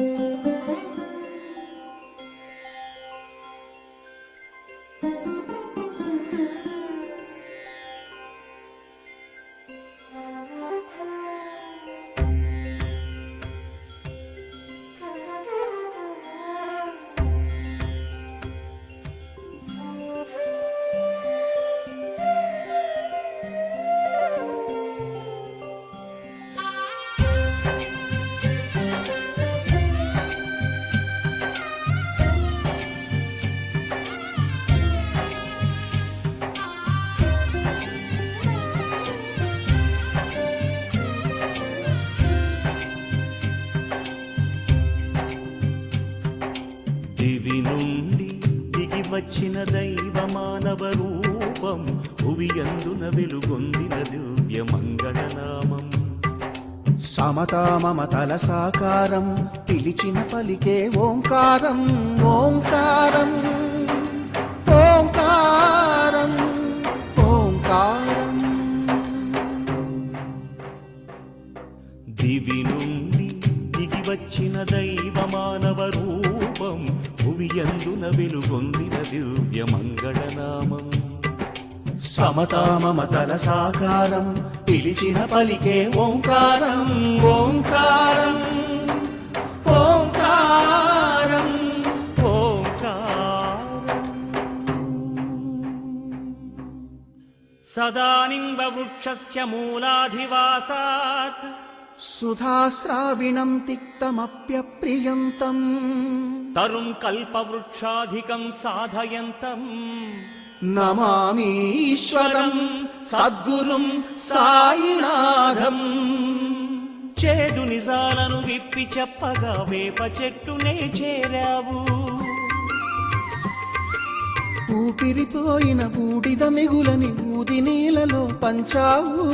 దివి వచ్చిన దైవ మానవ రూపం భువి వెలుగొందిన దివ్య మంగళనామం సమతా మమతల సాకారం పిలిచిన పలికే ఓంకారం ఓంకారం. మమతల సాకారం పిలిచిన పలికే ఓంకారం ఓంకారం ఓంకారం సదానింబవృక్షస్య మూలాధివాసాత్. సుధాస్రావిణం తిక్తమప్యప్రియంతం. తరుం కల్పవృక్షాధికం సాధయంతం. నమామీశ్వరం సద్గురుం సాయినాథం. చేదు నిజాలను విప్పి చెప్పగా వేప చెట్టునే చేరావు. ఊపిరిపోయిన బూడిద మిగులని ఊది నీలలో పంచావు.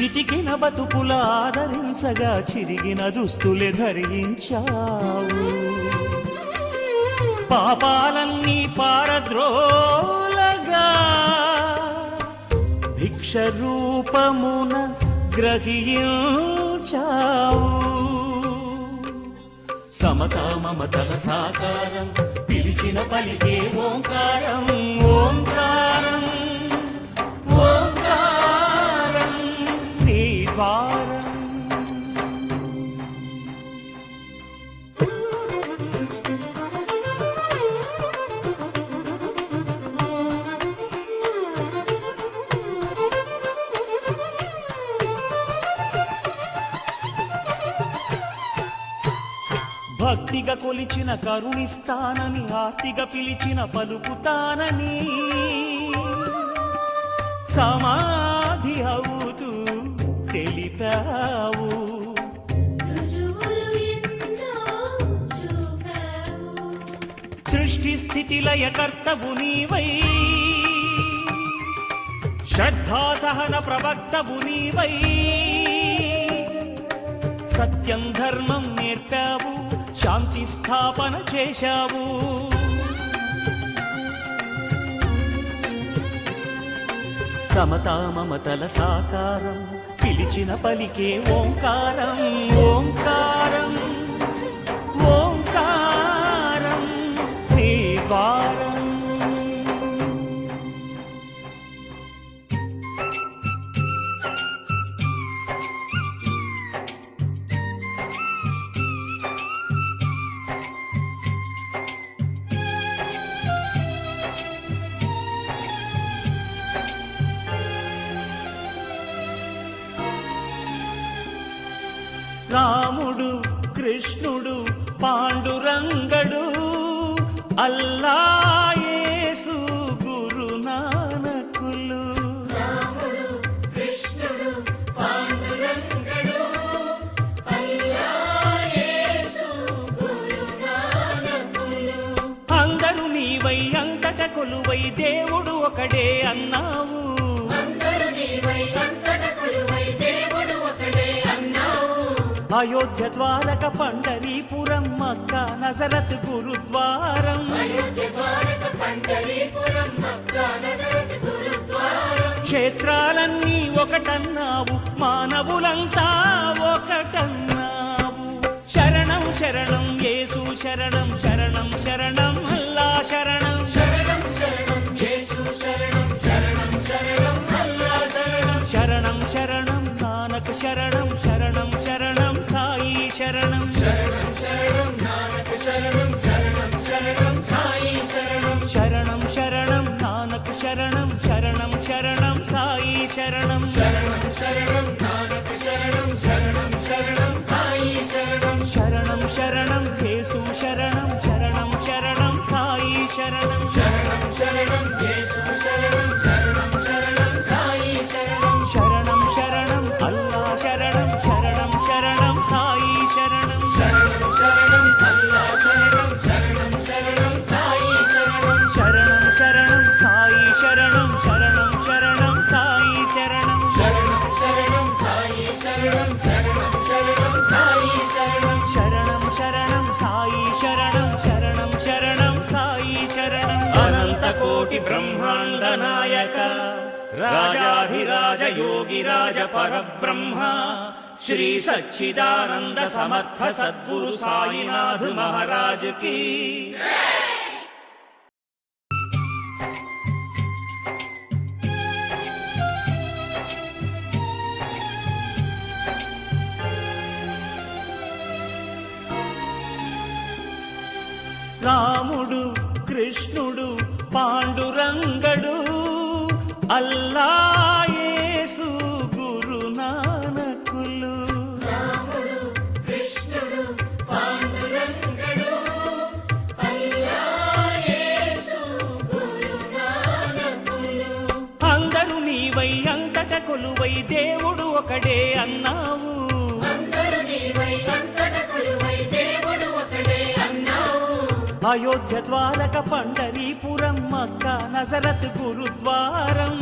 చిటికిన బతుకుల ఆదరించగా చిరిగిన దుస్తులే ధరించావు. పాపాలన్నీ పారద్రోలగా భిక్ష రూపమున గ్రహించావు. సమతా మమతల సాకారం పిలిచిన పలికే ఓంకారం ఓంకారం ఓంకారం భక్తిగా కొలిచిన కరుణిస్తానని ఆర్తిగా పిలిచిన పలుకుతానని సమాధి అవుతూ తెలిపావు. సృష్టి స్థితి లయ కర్తవు నీవై. శ్రద్ధా సహన ప్రవక్తవు నీవై. సత్యం ధర్మం నేర్పావు. శాంతి స్థాపన చేశావు. సమతా మమతల సాకారం పిలిచిన పలికే ఓంకారం ఓంకారం ఓంకారం. అయోధ్య ద్వారక పండరీపురం మక్క నజరత్ గురుద్వారం. క్షేత్రాలన్నీ ఒకటన్నావు మానవులంతా ఒకటన్నావు. శరణం శరణం యేసు శరణం శరణం శరణం. சரணம் சரணம் சரணம் जाधिराज योगि राज परब्रह्मा श्री सच्चिदानन्द समर्थ सद्गुरु साईनाथ महाराज की। కొలువై దేవుడు ఒకడే అన్నావు. అయోధ్య ద్వారక పండరీపురం మక్క నజరత్ గురుద్వారం.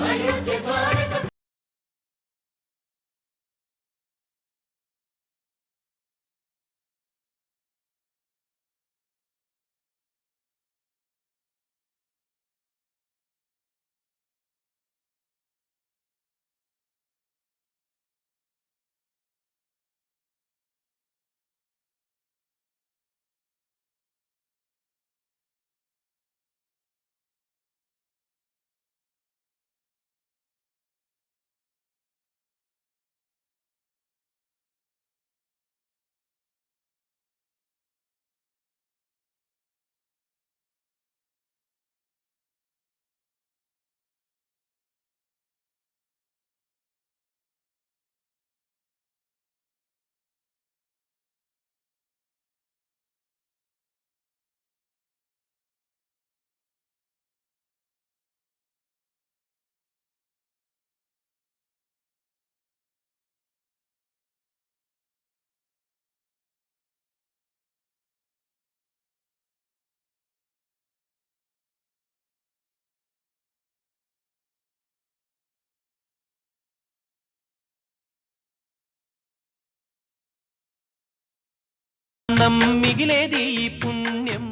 మిగిలేది ఈ పుణ్యం.